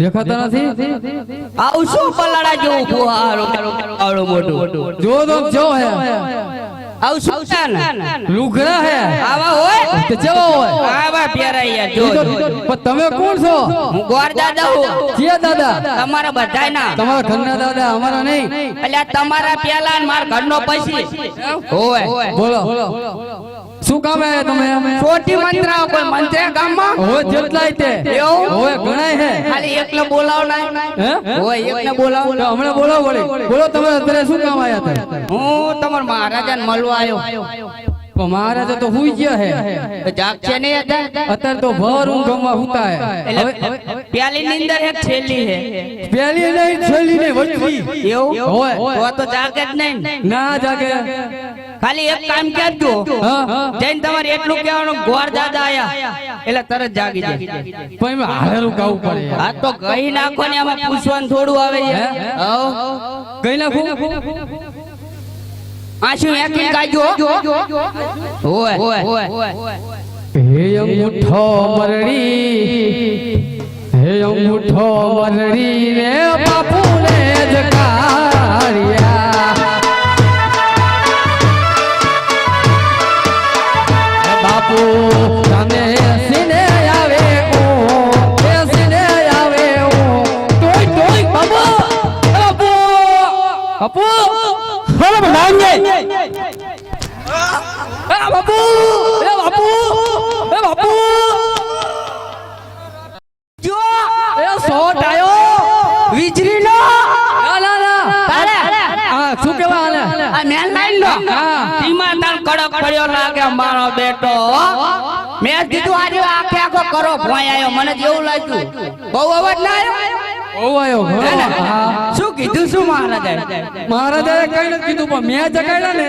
દેખાતા નથી? આવું શું પલાડા જેવું ફુહારો આવડું મોટું જો તો જો હે. આવું શું છે લુગડા હે. આવા હોય? તો કેવો હોય. આવા પ્યારા યાર જો. પણ તમે કોણ છો? હું ગોર દાદા હું. જે દાદા? તમારા બધાય ના તમારા ઘરના દાદા અમારા નહીં. એટલે તમારા પેલા ને મારા ઘરનો પછી હોય બોલો. શું કામ હે તમે? છોટી મંત્રાઓ કોઈ મંત્રા ગામમાં હોય જેટલાય તે? હોય ઘણાય હે. ખાલી એકને બોલાવ ના હે? હોય એકને બોલાવ તો હમણે બોલો વળી. બોલો તમે અત્યારે શું કામ આયા હતા? હું તમારા મહારાજાને મળવા આવ્યો મહારાજા તો હુઈ ગયા હે. તો જાગશે નહીં અત્યારે તો ભર ઊંઘમાં હુતા હે. હવે પ્યાલી ની અંદર એક છેલ્લી હે? પ્યાલી નહીં છેલ્લી ને વચવી એવું? હોય. તો જાગે જ નહીં. ના જાગે. ખાલી એક કામ કરજો હા? જઈને તમારે એટલું કહેવાનું ગોર દાદા આયા. એટલે તરત જાગી જાય. પણ હારેલું કહું પડે આ તો કહી નાખો ને આમાં પૂછવાનું થોડું આવે છે? ગઈ નાખું. આ શું એકી કાઢજો? હોય હોય હે અંગૂઠો મરડી. હે અંગૂઠો મરડી રે બાપુ ને જ એ બાપુ. નો હા. ધીમા તાલ કડક પડ્યો લાગે મારો બેટો મેં કીધું આજે આખે આખો કરો ભોય આવ્યો મને જેવું લાગ્યું. બહુ અવાજ ના આવ્યો ઓ આયો ઘણો હા શું કીધું શું મહારાજાએ કઈ નથી કીધું પણ મેં જગાડ્યા ને.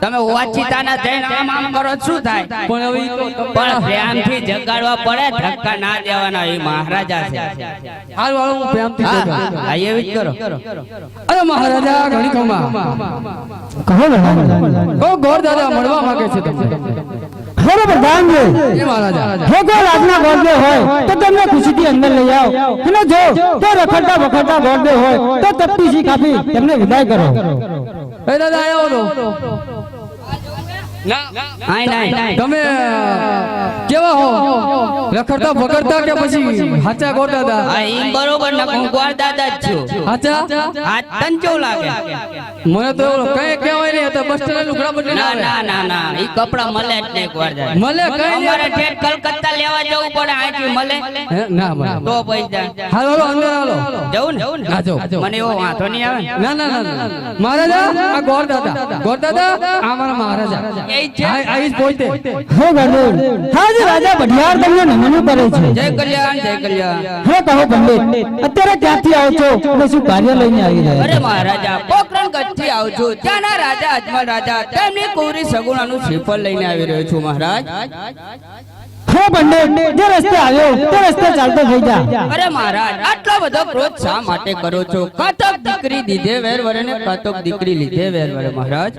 તમે વાતચીતાના જઈને આમ આમ કરો શું થાય? પણ હવે તો પણ પ્રેમથી જગાડવા પડે ધક્કા ના દેવાના એ મહારાજા છે. હાલ વાળો હું પ્રેમથી હા એવી જ કરો. અરે મહારાજા ઘણી ખમા કહો ગોર દાદા મળવા માંગે છે તમને. બરોબર ભાંગે મહારાજા. જો કોઈ રાજના ગોરદે હોય તો તમને ખુશીથી અંદર લઈ આવો. અને જો તો રખડતા વખડતા ગોરદે હોય તો તપતી શીખ તમને તેમને વિદાય કરો. એ દાદા આવ્યો તો આય નાય નાય તમે કેવા હો? રખડતા પકડતા કે પછી હાચા ગોર દાદા? હા ઈ બરોબર ને હું દાદા જ છું. હાચા? આ તન કેવું લાગે? મને તો કઈ કહેવાય નહીં તો બસ સ્ટેન્ડ લુગડા બદલીને ના ના ના ના ઈ કપડા મળે જ નહીં ગોળ દાદા. મળે કઈ? અમારે ઠેઠ કલકત્તા લેવા જવું પડે અહીંથી મળે? ના મળે. તો પૈસા. હાલો હાલો અંદર હાલો. જવું ને? હા, જાઉં. મને એવો વાંધો નહીં આવે ના? ના ના ના મહારાજા આ ગોર દાદા. ગોર દાદા આ મારા મહારાજા એ જ છે. આ આ ઈ જ પોતે હે ગણેશ હાજી રાજા ભટિયાર તમને નમનું કરે છે. જય કલ્યાણ જય કલ્યાણ. હે કહો પંડિત અત્યારે ક્યાંથી આવો છો? અને શું કાર્ય લઈને આવી રહ્યા અરે છો મહારાજા આવું છું. ત્યાંના રાજા અજમલ રાજા તેમની કુંવરી સગુણાનું શ્રીફળ લઈને આવી રહ્યો છું મહારાજ. હે પંડિત જે રસ્તે આવ્યો તે રસ્તે ચાલતો થઈ જા. અરે મહારાજ આટલો બધો ક્રોધ શા માટે કરો છો? કાતક દીકરી દીધે વેર વરે ને કાતક દીકરી લીધે વેર વરે મહારાજ.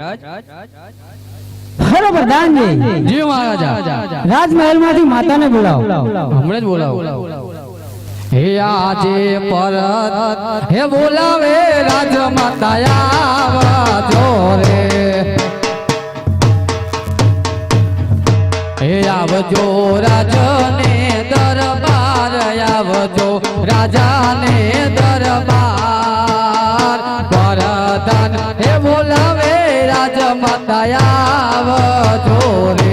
હરે પ્રધાનજી. જી મહારાજા. રાજમહેલમાંથી માતાને બોલાવો. હમણાં જ બોલાવો. હે આજે પરત હે બોલાવે રાજમાતા આવજો રે. હે આવજો રાજને દરબાર આવજો રાજાને દરબાર. પરદાન હે બોલાવે રાજમાતા આવજો રે